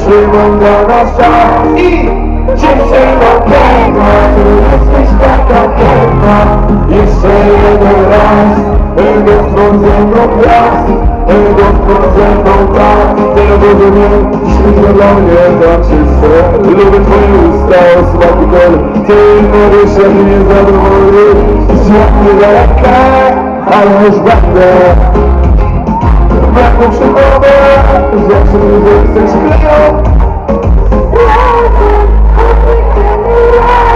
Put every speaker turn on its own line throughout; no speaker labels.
przyjmą do nas czas I dzisiaj na piękna, tu jesteś taka piękna Jeszcze jeden raz, tylko wchodzę do gwiazd tego wchodzę do tak, tyle rozumiem Śmigło dla mnie tak czyste Lubię twoje usta, osłabitel Ty mory się nie zadowolisz Świat nie daleka a już będę Brakło przygodę, rzeczy ludzie chcesz kryją Razem, a ty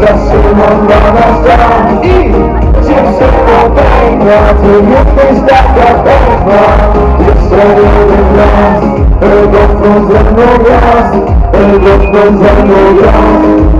Resulullah Rasul Çıksın o beynatı Yetmişte köpek var Resulullah Öldürdün sen o yaz Öldürdün sen o yaz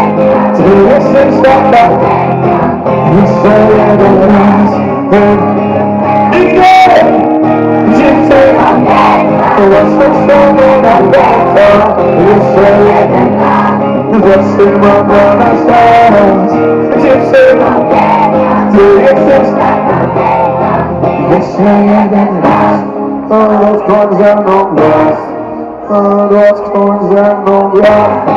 você está cá E sonhando mais Ninguém te tem Eu estou sonhando a é E sonhando Você manda nas horas De ser De existir Você é demais All those drugs and no glass All those drugs mais. no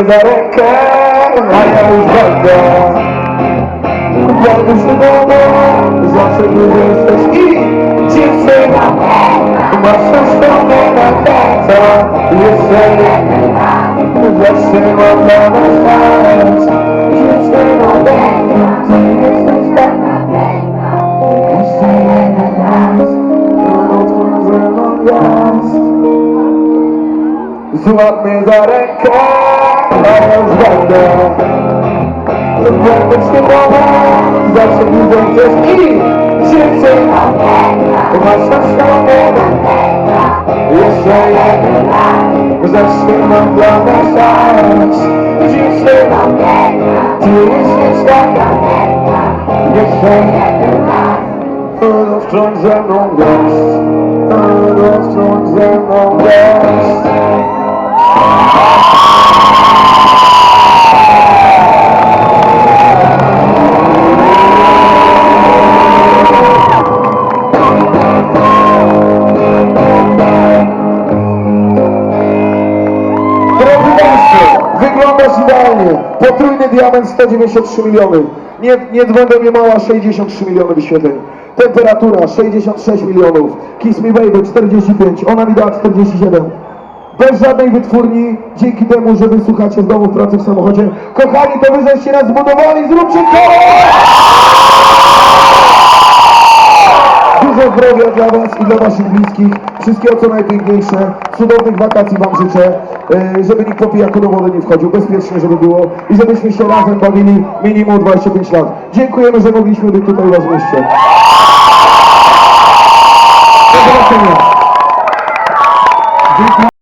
Bereke, Maja uwaga Wody się domu, zawsze tu jesteś i dziewczyna Masz rozstawę na tata, jeszcze jedna Zawsze mam na nas chęć Dziewczyna, ty jesteś taka piękna lions right now. The breakfast of all lions, that's what you don't just eat. She'd say, I'm my sister, Yes, I am. Cause I've seen my blood and silence. She'd say, I'm Delicious, like I'm Yes, I am. Oh, those drums and on ghosts. Oh, those drums and on idealnie. Potrójny diament 193 miliony. Nie, nie będę nie mała 63 miliony wyświetleń. Temperatura 66 milionów. Kiss Me Baby 45, ona mi dała 47. Bez żadnej wytwórni, dzięki temu, że słuchać słuchacie w domu, w pracy, w samochodzie. Kochani, to wy żeście nas zbudowali, zróbcie to! Dużo zdrowia dla Was i dla Waszych bliskich. Wszystkiego co najpiękniejsze. Cudownych wakacji Wam życzę. E, żeby nikt po pijaku do wody nie wchodził. Bezpiecznie, żeby było. I żebyśmy się razem bawili minimum 25 lat. Dziękujemy, że mogliśmy być tutaj Was w mieście. Do zobaczenia.